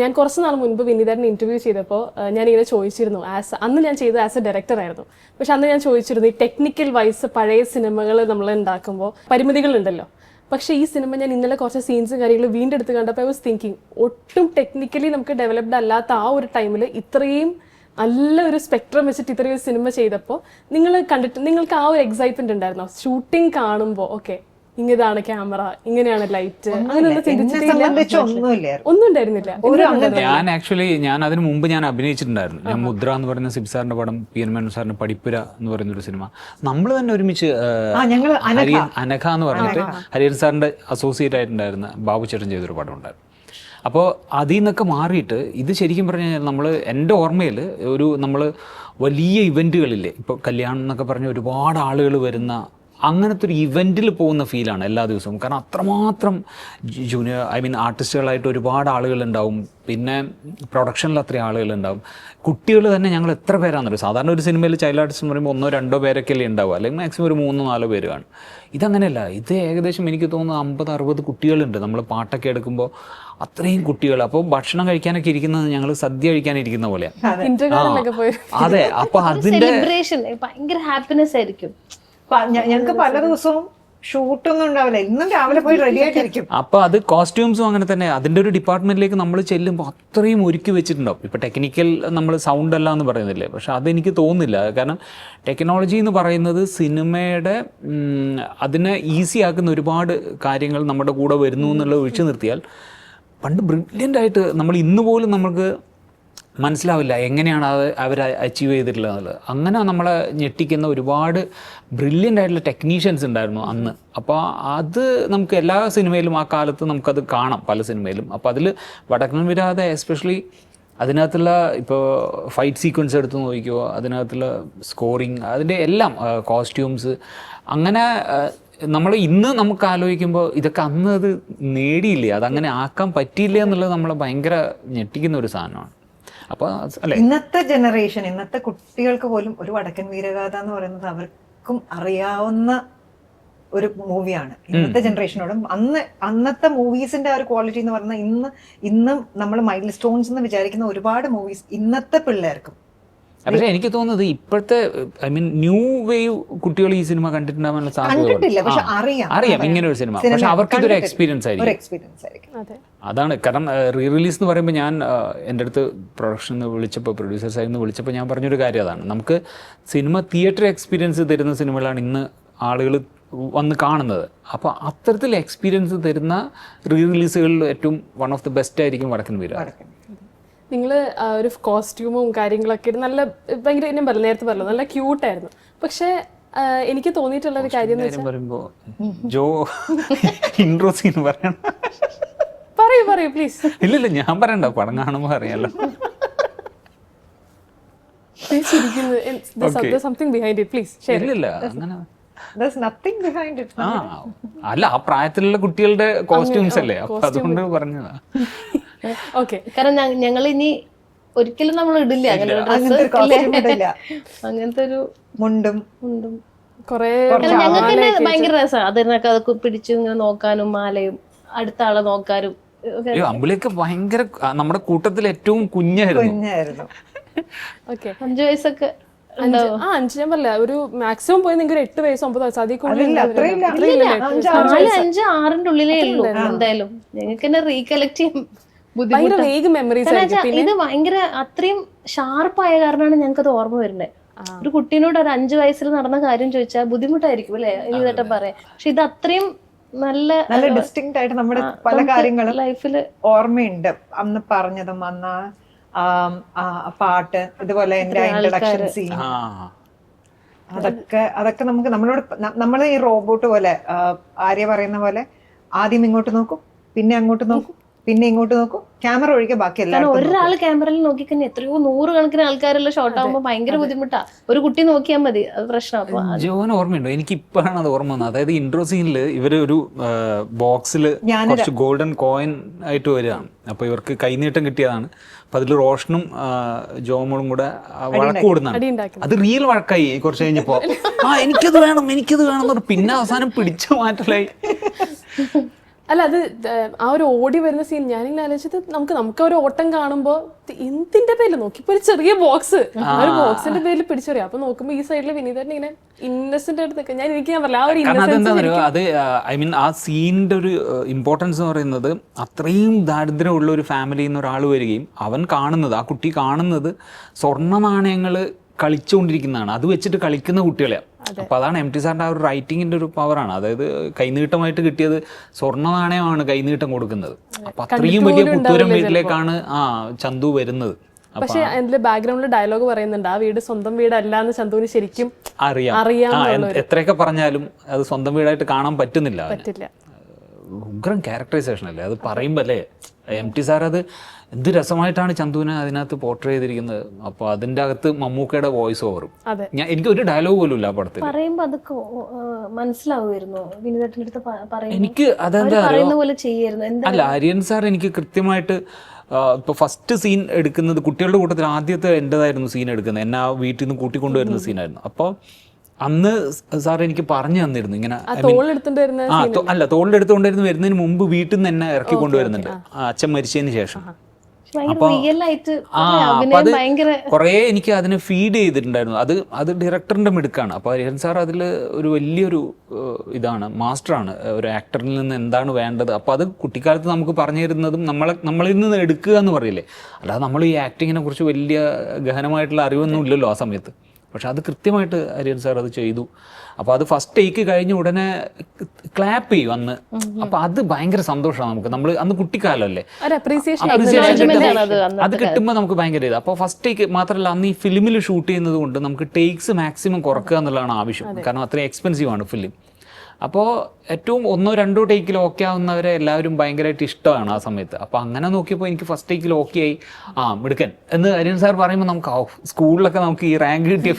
ഞാൻ കുറച്ച് നാൾ മുൻപ് വിനീതൻ ഇന്റർവ്യൂ ചെയ്തപ്പോൾ ഞാൻ ഇങ്ങനെ ചോദിച്ചിരുന്നു ആസ് അന്ന് ഞാൻ ചെയ്തത് ആസ് എ ഡയറക്ടർ ആയിരുന്നു. പക്ഷെ അന്ന് ഞാൻ ചോദിച്ചിരുന്നു ഈ ടെക്നിക്കൽ വൈസ് പഴയ സിനിമകൾ നമ്മൾ ഉണ്ടാക്കുമ്പോൾ പരിമിതികളുണ്ടല്ലോ പക്ഷെ ഈ സിനിമ ഞാൻ ഇന്നലെ കുറച്ച് സീൻസും കാര്യങ്ങളും വീണ്ടും എടുത്ത് കണ്ടപ്പോൾ ഐ വാസ് തിങ്കിങ് ഒട്ടും ടെക്നിക്കലി നമുക്ക് ഡെവലപ്ഡ് അല്ലാത്ത ആ ഒരു ടൈമിൽ ഇത്രയും നല്ല ഒരു സ്പെക്ട്രം വെച്ചിട്ട് ഇത്രയും സിനിമ ചെയ്തപ്പോൾ നിങ്ങൾ കണ്ടിട്ട് നിങ്ങൾക്ക് ആ ഒരു എക്സൈറ്റ്മെന്റ് ഉണ്ടായിരുന്നോ? ഷൂട്ടിംഗ് കാണുമ്പോൾ ഓക്കെ ഇങ്ങനെയാണ് ക്യാമറ ഇങ്ങനെയാണ് ലൈറ്റ് അങ്ങനെയൊന്നും ചിന്തിച്ചിട്ടില്ല. ഒന്നും ഉണ്ടായിരുന്നില്ല ഒരു അങ്ങനെ ഞാൻ ആക്ച്വലി ഞാൻ അതിന് മുമ്പ് ഞാൻ അഭിനയിച്ചിട്ടുണ്ടായിരുന്നു. ഞാൻ മുദ്ര എന്ന് പറയുന്ന സിബ് സാറിന്റെ പടം പി എൻ മേനു സാറിന്റെ പഠിപ്പുര എന്ന് പറയുന്ന ഒരു സിനിമ. നമ്മൾ തന്നെ ഒരുമിച്ച് അനഘ. എന്ന് പറഞ്ഞിട്ട് ഹരിഹരൻ സാറിന്റെ അസോസിയേറ്റ് ആയിട്ടുണ്ടായിരുന്ന ബാബു ചേട്ടൻ ചെയ്തൊരു പടം ഉണ്ടായിരുന്നു അപ്പോൾ അതിൽ നിന്നൊക്കെ മാറിയിട്ട് ഇത് ശരിക്കും പറഞ്ഞു കഴിഞ്ഞാൽ നമ്മൾ എന്റെ ഓർമ്മയിൽ ഒരു നമ്മൾ വലിയ ഇവന്റുകളില്ലേ ഇപ്പോൾ കല്യാണം എന്നൊക്കെ പറഞ്ഞ ഒരുപാട് ആളുകൾ വരുന്ന അങ്ങനത്തെ ഒരു ഇവന്റിൽ പോകുന്ന ഫീലാണ് എല്ലാ ദിവസവും. കാരണം അത്രമാത്രം ജൂനിയർ ഐ മീൻ ആർട്ടിസ്റ്റുകളായിട്ട് ഒരുപാട് ആളുകളുണ്ടാവും. പിന്നെ പ്രൊഡക്ഷനിൽ അത്രയും ആളുകളുണ്ടാവും. കുട്ടികൾ തന്നെ ഞങ്ങൾ എത്ര പേരാണെന്നറിയോ? സാധാരണ ഒരു സിനിമയിൽ ചൈൽഡ് ആർട്ടിസ്റ്റ് എന്ന് പറയുമ്പോൾ ഒന്നോ രണ്ടോ പേരൊക്കെ അല്ലേ ഉണ്ടാവുക. അല്ലെങ്കിൽ മാക്സിമം ഒരു മൂന്നോ നാലോ പേര് കാണും. ഇതങ്ങനെയല്ല. ഇത് ഏകദേശം എനിക്ക് തോന്നുന്നു അമ്പത് അറുപത് കുട്ടികളുണ്ട്. നമ്മൾ പാട്ടൊക്കെ എടുക്കുമ്പോൾ അത്രയും കുട്ടികൾ. അപ്പോൾ ഭക്ഷണം കഴിക്കാനൊക്കെ ഇരിക്കുന്നത് ഞങ്ങൾ സദ്യ കഴിക്കാനിരിക്കുന്ന പോലെയാണ് അതെ. അപ്പോൾ അതിന്റെ ഭയങ്കര ഹാപ്പിനെസ് ആയിരിക്കും. ഞങ്ങൾക്ക് പല ദിവസവും ഷൂട്ടൊന്നും ഉണ്ടാവില്ല. ഇന്നും രാവിലെ പോയി റെഡി ആയിട്ടിരിക്കും അപ്പോൾ അത് കോസ്റ്റ്യൂംസും അങ്ങനെ തന്നെ. അതിന്റെ ഒരു ഡിപ്പാർട്ട്മെന്റിലേക്ക് നമ്മൾ ചെല്ലുമ്പോൾ അത്രയും ഒരുക്കി വെച്ചിട്ടുണ്ടാവും. ഇപ്പൊ ടെക്നിക്കൽ നമ്മൾ സൗണ്ട് അല്ല എന്ന് പറയുന്നില്ലേ? പക്ഷെ അതെനിക്ക് തോന്നുന്നില്ല. കാരണം ടെക്നോളജി എന്ന് പറയുന്നത് സിനിമയുടെ അതിനെ ഈസി ആക്കുന്ന ഒരുപാട് കാര്യങ്ങൾ നമ്മുടെ കൂടെ വരുന്നു എന്നുള്ളത് ഒഴിച്ചു നിർത്തിയാൽ പണ്ട് ബ്രില്യന്റ് ആയിട്ട് നമ്മൾ ഇന്ന് പോലും നമുക്ക് മനസ്സിലാവില്ല എങ്ങനെയാണ് അത് അവർ അച്ചീവ് ചെയ്തിട്ടുള്ളത് അങ്ങനെ നമ്മളെ ഞെട്ടിക്കുന്ന ഒരുപാട് ബ്രില്യന്റ് ആയിട്ടുള്ള ടെക്നീഷ്യൻസ് ഉണ്ടായിരുന്നു അന്ന്. അപ്പോൾ അത് നമുക്ക് എല്ലാ സിനിമയിലും ആ കാലത്ത് നമുക്കത് കാണാം പല സിനിമയിലും. അപ്പോൾ അതിൽ വടക്കൻ വിരാതെ എസ്പെഷ്യലി അതിനകത്തുള്ള ഇപ്പോൾ ഫൈറ്റ് സീക്വൻസ് എടുത്ത് നോക്കിക്കോ അതിനകത്തുള്ള സ്കോറിങ് അതിന്റെ എല്ലാം കോസ്റ്റ്യൂംസ് അങ്ങനെ നമ്മൾ ഇന്ന് നമുക്ക് ആലോചിക്കുമ്പോൾ ഇതൊക്കെ അന്ന് അത് നേടിയില്ലേ? അതങ്ങനെ ആക്കാൻ പറ്റിയില്ല എന്നുള്ളത് നമ്മളെ ഭയങ്കര ഞെട്ടിക്കുന്ന ഒരു സാധനമാണ്. അപ്പോൾ അല്ലേ? ഇന്നത്തെ ജനറേഷൻ ഇന്നത്തെ കുട്ടികൾക്ക് പോലും ഒരു വടക്കൻ വീരഗാഥ എന്ന് പറയുന്നത് അവർക്കും അറിയാവുന്ന ഒരു മൂവിയാണ് ഇന്നത്തെ ജനറേഷനോടും അന്ന് അന്നത്തെ മൂവീസിന്റെ ആ ഒരു ക്വാളിറ്റി എന്ന് പറഞ്ഞാൽ ഇന്ന് ഇന്നും നമ്മൾ മൈൽ സ്റ്റോൺസ് എന്ന് വിചാരിക്കുന്ന ഒരുപാട് മൂവീസ് ഇന്നത്തെ പിള്ളേർക്കും പക്ഷേ എനിക്ക് തോന്നുന്നത് ഇപ്പോഴത്തെ ഐ മീൻ ന്യൂ വേവ് കുട്ടികൾ ഈ സിനിമ കണ്ടിട്ടുണ്ടാവാനുള്ള കണ്ടിട്ടില്ല പക്ഷെ സാധ്യത അറിയാം. അറിയാം ഇങ്ങനെ ഒരു സിനിമ. പക്ഷെ അവർക്ക് ഇതൊരു. എക്സ്പീരിയൻസ് ഒരു ആയിരിക്കും. എക്സ്പീരിയൻസ് ആയിരിക്കും അതാണ്. കാരണം റീ റിലീസ് എന്ന് പറയുമ്പോൾ ഞാൻ എന്റെ അടുത്ത് പ്രൊഡക്ഷൻ വിളിച്ചപ്പോൾ പ്രൊഡ്യൂസേഴ്സ് ആയിരുന്നു വിളിച്ചപ്പോൾ ഞാൻ പറഞ്ഞൊരു കാര്യം അതാണ്. നമുക്ക് സിനിമ തിയേറ്റർ എക്സ്പീരിയൻസ് തരുന്ന സിനിമകളാണ് ഇന്ന് ആളുകൾ വന്ന് കാണുന്നത്. അപ്പോൾ അത്തരത്തിൽ എക്സ്പീരിയൻസ് തരുന്ന റീ റിലീസുകളിൽ ഏറ്റവും വൺ ഓഫ് ദി ബെസ്റ്റ് ആയിരിക്കും വടക്കൻ വീര നിങ്ങൾ ഒരു കോസ്റ്റ്യൂമും കാര്യങ്ങളൊക്കെ നല്ല ഭയങ്കര ഞാൻ പറഞ്ഞു നേരത്തെ പറഞ്ഞു നല്ല ക്യൂട്ടായിരുന്നു പക്ഷേ എനിക്ക് തോന്നിയിട്ടുള്ള ഒരു കാര്യം പറയുമ്പോൾ ജോ ഇൻട്രോ സീൻ പറയണം. പറയൂ പറയൂ പ്ലീസ് ഇല്ലില്ല ഞാൻ പറയണ്ട പടം കാണുമ്പോൾ അറിയാലോ. സംതിങ് ബിഹൈൻഡ് ഇറ്റ് പ്ലീസ് ശരി ഇല്ലില്ല അങ്ങനെ ദസ് നത്തിങ് ബിഹൈൻഡ് ഇറ്റ് അല്ല ആ പ്രായത്തിലുള്ള കുട്ടികളുടെ കോസ്റ്റ്യൂംസ് അല്ലേ? അപ്പൊ അതുകൊണ്ട് പറഞ്ഞതാ. ഓക്കെ. കാരണം ഞങ്ങൾ ഇനി ഒരിക്കലും നമ്മൾ ഇടില്ല. അങ്ങനെ അങ്ങനത്തെ ഒരു മുണ്ടും. മുണ്ടും. കൊറേ ഞങ്ങൾക്ക് തന്നെ ഭയങ്കര രസമാണ് അതിനൊക്കെ അതൊക്കെ പിടിച്ച് ഇങ്ങനെ നോക്കാനും മാലയും അടുത്ത ആളെ നോക്കാനും അമ്പിളിയൊക്കെ ഭയങ്കര നമ്മുടെ കൂട്ടത്തിൽ ഏറ്റവും കുഞ്ഞായിരുന്നു. ഓക്കെ. അഞ്ചു വയസ്സൊക്കെ അഞ്ച് ആ അഞ്ച് ഞാൻ പറയില്ല ഒരു മാക്സിമം പോയി നിങ്ങൾക്ക് എട്ട് വയസ്സ് ഒമ്പത് വയസ്സ് അതിൽ കൂടുതൽ അഞ്ച്, വയസ്സ്. നാല് അഞ്ച് ആറിന്റെ ഉള്ളിലേ ഉള്ളൂ എന്തായാലും. ഞങ്ങൾക്ക് റീകലക്ട് ചെയ്യാൻ ഭയങ്കര ബുദ്ധിമുട്ട്. വേഗം മെമ്മറീസ് ഇത് ഭയങ്കര അത്രയും ഷാർപ്പായ കാരണമാണ് ഞങ്ങൾക്ക് അത് ഓർമ്മ വരുന്നത്. ഒരു കുട്ടീനോട് ഒരു അഞ്ചു വയസ്സിൽ നടന്ന കാര്യം ചോദിച്ചാൽ ബുദ്ധിമുട്ടായിരിക്കും അല്ലെ? ഇതേട്ട പറയാം പക്ഷെ ഇത് അത്രയും നല്ല നല്ല ഡിസ്റ്റിങ്ക്റ്റ് ആയിട്ട് നമ്മുടെ പല കാര്യങ്ങളും ലൈഫിൽ ഓർമ്മയുണ്ട്. അന്ന് പറഞ്ഞതും അന്ന് പാട്ട് ഇതുപോലെ എന്റെ ഇൻട്രഡക്ഷൻ സീൻ അതൊക്കെ അതൊക്കെ നമുക്ക് നമ്മളോട് നമ്മൾ ഈ റോബോട്ട് പോലെ ആര്യ പറയുന്ന പോലെ ആദ്യം ഇങ്ങോട്ട് നോക്കും പിന്നെ അങ്ങോട്ട് നോക്കും. പിന്നെ ഇങ്ങോട്ട് നോക്കും ക്യാമറ ഒഴികെ ബാക്കി കാരണം ഒരാൾ ക്യാമറയിൽ നോക്കി കഴിഞ്ഞാൽ എത്രയോ നൂറുകണക്കിന് ആൾക്കാരുള്ള ഷോട്ട് ആകുമ്പോൾ ഭയങ്കര ബുദ്ധിമുട്ടാ. ഒരു കുട്ടി നോക്കിയാൽ മതി അത് പ്രശ്നമാണ് ജോൺ ജോന് ഓർമ്മയുണ്ടോ? എനിക്ക് ഇപ്പോഴാണ് അത് ഓർമ്മ വന്നത്. അതായത് ഇൻട്രോ സീനിൽ ഇവർ ഒരു ബോക്സിൽ കുറച്ച് ഗോൾഡൻ കോയിൻ ആയിട്ട് വരികയാണ്. അപ്പൊ ഇവർക്ക് കൈനീട്ടം കിട്ടിയതാണ്. അപ്പൊ അതിൽ റോഷനും ജോമോളും കൂടെ വഴക്ക് കൂടുന്നതാണ്. അത് റിയൽ വഴക്കായി കുറച്ച് കഴിഞ്ഞപ്പോ. ആ എനിക്കത് വേണം എനിക്കത് വേണം എന്ന് പിന്നെ അവസാനം പിടിച്ചു മാറ്റലായി. അല്ല അത് ആ ഒരു ഓടി വരുന്ന സീൻ ഞാനിങ്ങനെ ആലോചിച്ചത് നമുക്ക് നമുക്ക് ഒരു ഓട്ടം കാണുമ്പോ എന്തിന്റെ പേരിൽ നോക്കിയപ്പോ ഒരു ചെറിയ ബോക്സ് ആ ഒരു ബോക്സിന്റെ പേരിൽ പിടിച്ചറിയാം. അപ്പൊ നോക്കുമ്പോ ഈ സൈഡിൽ വിനീതൻ ഇങ്ങനെ ഇന്നസെന്റ് അടുത്ത്. ഞാൻ എനിക്ക് ഞാൻ പറഞ്ഞില്ല. ആ ഒരു ഇന്നസെന്റ് അത് ഐ മീൻ ആ സീനിന്റെ ഒരു ഇമ്പോർട്ടൻസ് എന്ന് പറയുന്നത് അത്രയും ദാരിദ്ര്യമുള്ള ഒരു ഫാമിലിയിൽ നിന്ന് ഒരാൾ വരികയും അവൻ കാണുന്നത് ആ കുട്ടി കാണുന്നത് സ്വർണ നാണയങ്ങൾ കളിച്ചുകൊണ്ടിരിക്കുന്നതാണ്. അത് വെച്ചിട്ട് കളിക്കുന്ന കുട്ടികളെയാണ് അപ്പൊ അതാണ് എം ടി സാറിന്റെ ആ ഒരു റൈറ്റിങ്ങിന്റെ ഒരു പവറാണ് അതായത് കൈനീട്ടമായിട്ട് കിട്ടിയത് സ്വർണ നാണയമാണ് കൈനീട്ടം കൊടുക്കുന്നത്. അപ്പൊ അത്രയും വലിയ പുത്തൂരം വീട്ടിലേക്കാണ് ആ ചന്തു വരുന്നത്. പക്ഷേ പക്ഷെ അതിന്റെ ബാക്ക്ഗ്രൗണ്ടിൽ ഡയലോഗ് പറയുന്നുണ്ട് ആ വീട് സ്വന്തം വീടല്ല എന്ന് ചന്തുവിന് ശരിക്കും അറിയാം. അറിയാം എത്രയൊക്കെ പറഞ്ഞാലും അത് സ്വന്തം വീടായിട്ട് കാണാൻ പറ്റുന്നില്ല പറ്റില്ല. ഉഗ്രൻ ക്യാരക്ടറൈസേഷൻ അല്ലേ? അത് പറയുമ്പോൾ അല്ലേ? എം ടി സാർ അത് എന്ത് രസമായിട്ടാണ് ചന്തുവിനെ അതിനകത്ത് പോർട്രേ ചെയ്തിരിക്കുന്നത്? അപ്പൊ അതിന്റെ അകത്ത് മമ്മൂക്കയുടെ വോയിസ് ഓവറും ഞാൻ എനിക്ക് ഒരു ഡയലോഗ് പോലും ഇല്ല ആ പടത്തിൽ അതൊക്കെ മനസ്സിലാവുമായിരുന്നു. അടുത്ത് എനിക്ക് അതെന്താ പോലെ ചെയ്യായിരുന്നു അല്ല ആര്യൻ സാർ എനിക്ക് കൃത്യമായിട്ട് ഇപ്പൊ ഫസ്റ്റ് സീൻ എടുക്കുന്നത് കുട്ടികളുടെ കൂട്ടത്തിൽ ആദ്യത്തെ എന്റെതായിരുന്നു സീൻ എടുക്കുന്നത്. എന്നെ ആ വീട്ടിൽ നിന്ന് കൂട്ടിക്കൊണ്ടുവരുന്ന സീനായിരുന്നു അപ്പോൾ അന്ന് സാർ എനിക്ക് പറഞ്ഞു തന്നിരുന്നു. ഇങ്ങനെ ആ അല്ല തോളിലെടുത്തുകൊണ്ടിരുന്ന് വരുന്നതിന് മുമ്പ് വീട്ടിൽ നിന്ന് തന്നെ ഇറക്കി കൊണ്ടുവരുന്നുണ്ട് അച്ഛൻ മരിച്ചതിന് ശേഷം. അപ്പൊ അഭിനയം അത് കുറേ എനിക്ക് അതിനെ ഫീഡ് ചെയ്തിട്ടുണ്ടായിരുന്നു. അത് അത് ഡയറക്ടറിന്റെ മിടുക്കാണ്. അപ്പൊ ഹരിഹരൻ സാർ അതിൽ ഒരു വലിയൊരു ഇതാണ് മാസ്റ്ററാണ് ഒരു ആക്ടറിൽ നിന്ന് എന്താണ് വേണ്ടത്? അപ്പൊ അത് കുട്ടിക്കാലത്ത് നമുക്ക് പറഞ്ഞു തരുന്നതും നമ്മളെ നമ്മളിൽ നിന്ന് എടുക്കുക എന്ന് പറയില്ലേ? അല്ലാതെ നമ്മൾ ഈ ആക്ടിങ്ങിനെ കുറിച്ച് വലിയ ഗഹനമായിട്ടുള്ള അറിവൊന്നും ഇല്ലല്ലോ ആ സമയത്ത്. പക്ഷെ അത് കൃത്യമായിട്ട് അരിയൻ സാർ അത് ചെയ്തു. അപ്പോൾ അത് ഫസ്റ്റ് ടേക്ക് കഴിഞ്ഞ ഉടനെ ക്ലാപ്പ് ചെയ്യും അന്ന്. അപ്പോൾ അത് ഭയങ്കര സന്തോഷമാണ് നമുക്ക്. നമ്മൾ അന്ന് കുട്ടിക്കാലമല്ലേ? അത് കിട്ടുമ്പോൾ നമുക്ക് ഭയങ്കര ഇത്. അപ്പോൾ ഫസ്റ്റ് ടേക്ക് മാത്രമല്ല അന്ന് ഈ ഫിലിമിൽ ഷൂട്ട് ചെയ്യുന്നത് കൊണ്ട് നമുക്ക് ടേക്സ് മാക്സിമം കുറക്കുക എന്നുള്ളതാണ് ആവശ്യം. കാരണം അത്രയും എക്സ്പെൻസീവ് ആണ് ഫിലിം അപ്പോൾ ഏറ്റവും ഒന്നോ രണ്ടോ ടേക്കിൽ ഓക്കെ ആവുന്നവരെ എല്ലാവരും ഭയങ്കരമായിട്ട് ഇഷ്ടമാണ് ആ സമയത്ത്. അപ്പോൾ അങ്ങനെ നോക്കിയപ്പോൾ എനിക്ക് ഫസ്റ്റ് ടേക്കിൽ ഓക്കെ ആയി. ആ മിടുക്കൻ. എന്ന് അരിയൻ സാർ പറയുമ്പോൾ നമുക്ക് സ്കൂളിലൊക്കെ നമുക്ക് ഈ റാങ്ക് കിട്ടിയ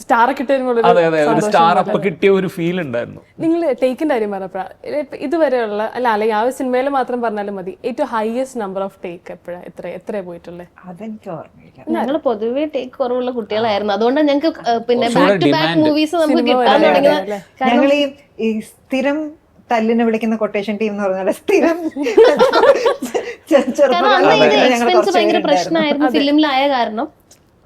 സ്റ്റാർ കിട്ടി അതെ അതെ ഒരു സ്റ്റാർ അപ്പ് കിട്ടിയ ഒരു ഫീൽ ഉണ്ടായിരുന്നു. നിങ്ങൾ ടേക്കിന്റെ കാര്യം പറഞ്ഞപ്പോഴാണ് ഇതുവരെയുള്ള അല്ല അല്ലെങ്കിൽ ആ ഒരു സിനിമയിൽ മാത്രം പറഞ്ഞാലും മതി. ഏറ്റവും ഹൈയസ്റ്റ് നമ്പർ ഓഫ് ടേക്ക് എപ്പോഴാണ് എത്ര എത്ര പോയിട്ടുള്ളത് അതെനിക്ക് ഓർമ്മയില്ല. ഞങ്ങൾ പൊതുവേ ടേക്ക് കുറവുള്ള കുട്ടികളായിരുന്നു. അതുകൊണ്ടാണ് ഞങ്ങൾക്ക് പിന്നെ ബാക്ക് ടു ബാക്ക്. മൂവീസ് നമുക്ക് കിട്ടാൻ തുടങ്ങിയത്? ഞങ്ങൾ ഈ ഈ സ്ഥിരം തല്ലിനെ വിളിക്കുന്ന കൊട്ടേഷൻ ടീം എന്ന് പറഞ്ഞാൽ സ്ഥിരം ഭയങ്കര. പ്രശ്നമായിരുന്നു ഫിലിമിലായ കാരണം.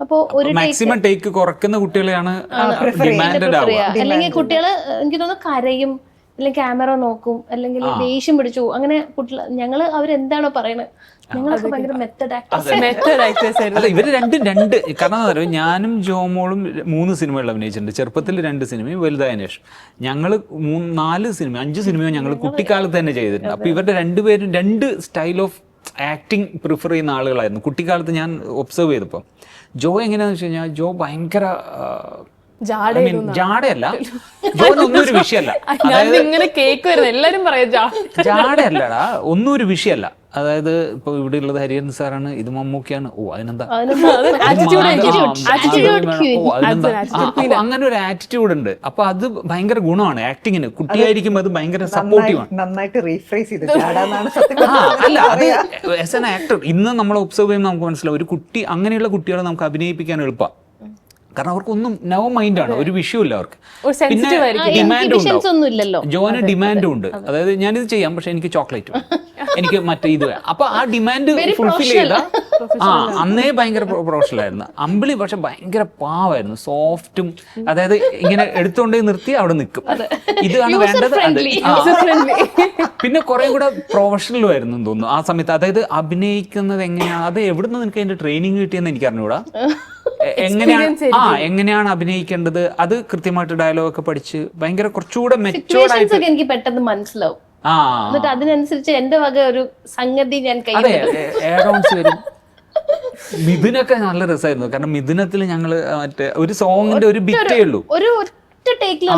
അപ്പോ ഒരു മാക്സിമം ടേക്ക് കുറക്കുന്ന കുട്ടികളെയാണ് ആവുക. അല്ലെങ്കിൽ കുട്ടികൾ എനിക്ക് തോന്നുന്നു കരയും അല്ലെങ്കിൽ ക്യാമറ നോക്കും അല്ലെങ്കിൽ ദേഷ്യം പിടിച്ചു പോകും. അങ്ങനെ കുട്ടികൾ ഞങ്ങൾ അവരെന്താണോ പറയണത് ഞങ്ങളൊക്കെ ഭയങ്കര മെത്തഡ് ആക്ടേഴ്സ് അല്ല ഇവർ രണ്ടും രണ്ട്. കാരണം ഞാനും ജോമോളും മൂന്ന് സിനിമകൾ അഭിനയിച്ചിട്ടുണ്ട്. ചെറുപ്പത്തിൽ രണ്ട് സിനിമയും വലുതായതിനു ശേഷം. ഞങ്ങൾ മൂന്ന് നാല് സിനിമ അഞ്ച് സിനിമയും ഞങ്ങൾ കുട്ടിക്കാലത്ത് തന്നെ ചെയ്തിട്ടുണ്ട്. അപ്പൊ ഇവരുടെ രണ്ടുപേരും രണ്ട് സ്റ്റൈൽ ഓഫ് ആക്ടിങ് പ്രിഫർ ചെയ്യുന്ന ആളുകളായിരുന്നു. കുട്ടിക്കാലത്ത് ഞാൻ ഒബ്സർവ് ചെയ്തപ്പോൾ ജോ എങ്ങനെയാന്ന് വെച്ച് കഴിഞ്ഞാൽ ജോ ഭയങ്കര ജാടയല്ല. ജോന് ഒന്നും ഒരു വിഷയമല്ല ഇങ്ങനെ കേക്ക് വരുന്നത് എല്ലാരും പറയാം ജാ. ജാടയല്ലടാ ഒന്നും ഒരു വിഷയമല്ല അതായത് ഇപ്പൊ ഇവിടെ ഉള്ളത് ഹരിഹരൻ സാറാണ് ഇത് മമ്മൂക്കിയാണ്. ഓ അതിനെന്താ? അങ്ങനെ ഒരു ആറ്റിറ്റ്യൂഡ് ഉണ്ട്. അപ്പൊ അത് ഭയങ്കര ഗുണമാണ് ആക്ടിങ്ങിന് കുട്ടിയായിരിക്കും അത് ഭയങ്കര സപ്പോർട്ടീവ് ആണ് നന്നായിട്ട് റീഫ്രേസ് ചെയ്ത്. അല്ല അത് ആസ് ആൻ ആക്ടർ ഇന്ന് നമ്മൾ ഒബ്സർവ് ചെയ്യുമ്പോൾ നമുക്ക് മനസ്സിലാവും. ഒരു കുട്ടി അങ്ങനെയുള്ള കുട്ടികളെ നമുക്ക് അഭിനയിപ്പിക്കാൻ എളുപ്പമാണ് കാരണം അവർക്കൊന്നും നവ മൈൻഡാണ് ഒരു വിഷയമില്ല അവർക്ക്. ഒരു ഡിമാൻഡ് ആയിരിക്കും. ഡിമാൻഡും ഇൻഹിബിഷൻസ് ഒന്നും ഇല്ലല്ലോ ജോന് ഡിമാൻഡും ഉണ്ട്. അതായത് ഞാനിത് ചെയ്യാം പക്ഷെ എനിക്ക് ചോക്ലേറ്റ് എനിക്ക് മറ്റേ ഇത്. അപ്പൊ ആ ഡിമാൻഡ് ഫുൾഫിൽ ചെയ്ത ആ അന്നേ ഭയങ്കര പ്രൊഫഷണൽ ആയിരുന്നു. അമ്പിളി പക്ഷെ ഭയങ്കര പാവായിരുന്നു. സോഫ്റ്റും അതായത് ഇങ്ങനെ എടുത്തുകൊണ്ട് നിർത്തി അവിടെ നിൽക്കും. ഇതാണ് വേണ്ടത്. പിന്നെ കുറെ കൂടെ പ്രൊഫഷണലും ആയിരുന്നു എന്ന് തോന്നുന്നു. ആ സമയത്ത്. അതായത് അഭിനയിക്കുന്നത് എങ്ങനെയാണ് അത് എവിടുന്ന് നിനക്ക് അതിന്റെ ട്രെയിനിങ് കിട്ടിയെന്ന് എനിക്ക് അറിഞ്ഞൂടാ? എങ്ങനെയാണ് ആ എങ്ങനെയാണ് അഭിനയിക്കേണ്ടത്? അത് കൃത്യമായിട്ട് ഡയലോഗ് ഒക്കെ പഠിച്ച് ഭയങ്കര കുറച്ചുകൂടെ മെച്ചോർഡ് എനിക്ക് പെട്ടെന്ന് മനസ്സിലാവും. ആ. എന്നിട്ട് അതിനനുസരിച്ച് എന്റെ വക ഒരു സംഗതി ഞാൻ വരും. മിഥുനൊക്കെ നല്ല രസമായിരുന്നു. കാരണം മിഥുനത്തിൽ ഞങ്ങൾ മറ്റേ ഒരു സോങ്ങിന്റെ ഒരു ബിറ്റേ ഉള്ളൂ. ഒരു ഒറ്റ ടേക്കിൽ